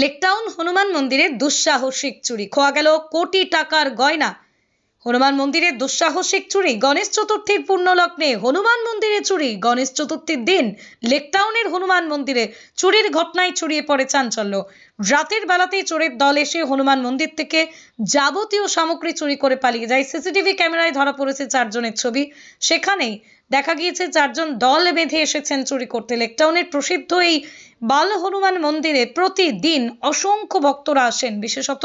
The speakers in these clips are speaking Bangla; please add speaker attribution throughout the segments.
Speaker 1: লেকটাউন হনুমান মন্দিরে দুঃসাহসিক চুরি। খোয়া গেল কোটি টাকার গয়না। হনুমান মন্দিরে দুঃসাহসিক চুরি, গণেশ চতুর্থীর পূর্ণলগ্নে হনুমান মন্দিরে চুরি, গণেশ চতুর্থীর দিন লেকটাউনের হনুমান মন্দিরে চুরির ঘটনায় ছড়িয়ে পড়ে চাঞ্চল্য। রাতের বেলাতেই চোরের দল এসে হনুমান মন্দির থেকে যাবতীয় সামগ্রী চুরি করে পালিয়ে যায়। সিসিটিভি ক্যামেরায় ধরা পড়েছে চারজনের ছবি। সেখানেই দেখা গিয়েছে চারজন দল বেঁধে এসেছেন চুরি করতে। লেকটাউনের প্রসিদ্ধ এই বাল হনুমান মন্দিরে প্রতিদিন অসংখ্য ভক্তরা আসেন। বিশেষত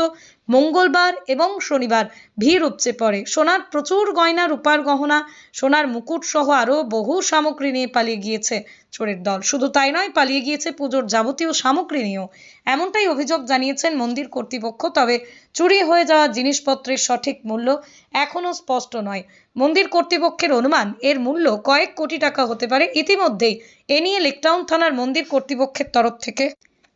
Speaker 1: মঙ্গলবার এবং শনিবার ভিড় উপচে পড়ে। সোনার প্রচুর গয়না, রূপার গহনা, সোনার মুকুট সহ আরও বহু সামগ্রী নিয়ে পালিয়ে গিয়েছে চোরের দল। শুধু তাই নয়, পালিয়ে গিয়েছে পুজোর যাবতীয় সামগ্রী নিয়েও। এমনটাই অভিযোগ জানিয়েছেন মন্দির কর্তৃপক্ষ, তবে চুরি হয়ে যাওয়া জিনিসপত্রের সঠিক মূল্য এখনও স্পষ্ট নয়। মন্দির কর্তৃপক্ষের অনুমান, এর মূল্য কয়েক কোটি টাকা হতে পারে ইতিমধ্যেই। এ নিয়ে লেকটাউন থানার মন্দির কর্তৃপক্ষের তরফ থেকে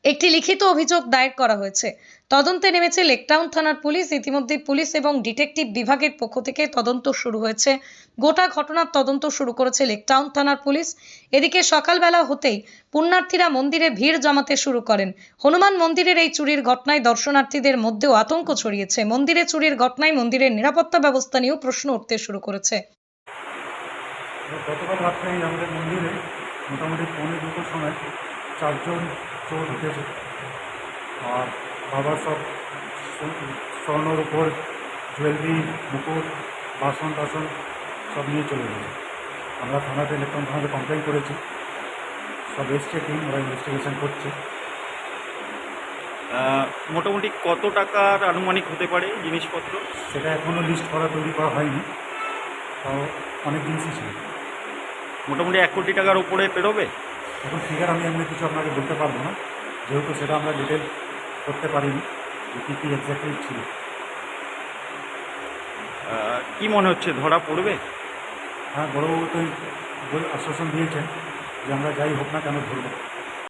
Speaker 1: একটি লিখিত অভিযোগ দায়ের করা হয়েছে। তদন্তে নেমেছে লেকটাউন থানার পুলিশ। ইতিমধ্যে পুলিশ এবং ডিটেকটিভ বিভাগের পক্ষ থেকে তদন্ত শুরু হয়েছে। গোটা ঘটনার তদন্ত শুরু করেছে লেকটাউন থানার পুলিশ। এদিকে সকালবেলা হতেই পুণ্যার্থীরা মন্দিরে ভিড় জমাতে শুরু করেন। হনুমান মন্দিরের এই চুরির ঘটনায় দর্শনার্থীদের মধ্যেও আতঙ্ক ছড়িয়েছে। মন্দিরে চুরির ঘটনায় মন্দিরের নিরাপত্তা ব্যবস্থা নিয়েও প্রশ্ন উঠতে শুরু করেছে।
Speaker 2: গতকাল রাত্রে আমাদের মন্দিরে মোটামুটি পৌনে দুটোর সময় চারজন চোর ঢুকেছে আর বাবার সব স্বর্ণর উপর জুয়েলারি মুকুট বাসন টাসন সব নিয়ে চলে গেছে। আমরা থানাতে ইলেকট্রন থানাতে কমপ্লেন করেছি। সব এসছে টিম ওরা ইনভেস্টিগেশন করছে।
Speaker 3: মোটামুটি কত টাকার আনুমানিক হতে পারে জিনিসপত্র?
Speaker 2: সেটা এখনও লিস্ট করা তৈরি করা হয়নি। তাও অনেক জিনিসই ছিল।
Speaker 3: মোটামুটি এক কোটি টাকার উপরে পেরোবে?
Speaker 2: এখন ফিগার আমি এমনি কিছু আপনাকে বলতে পারব না। যেহেতু সেটা আমরা ডিটেল করতে পারিনি কী কী এক্স্যাক্টলি ছিল।
Speaker 3: কি মনে হচ্ছে ধরা পড়বে?
Speaker 2: হ্যাঁ বড়বাবু তো আশ্বাসন দিয়েছেন যে আমরা যাই হোক না কেন ধরবো।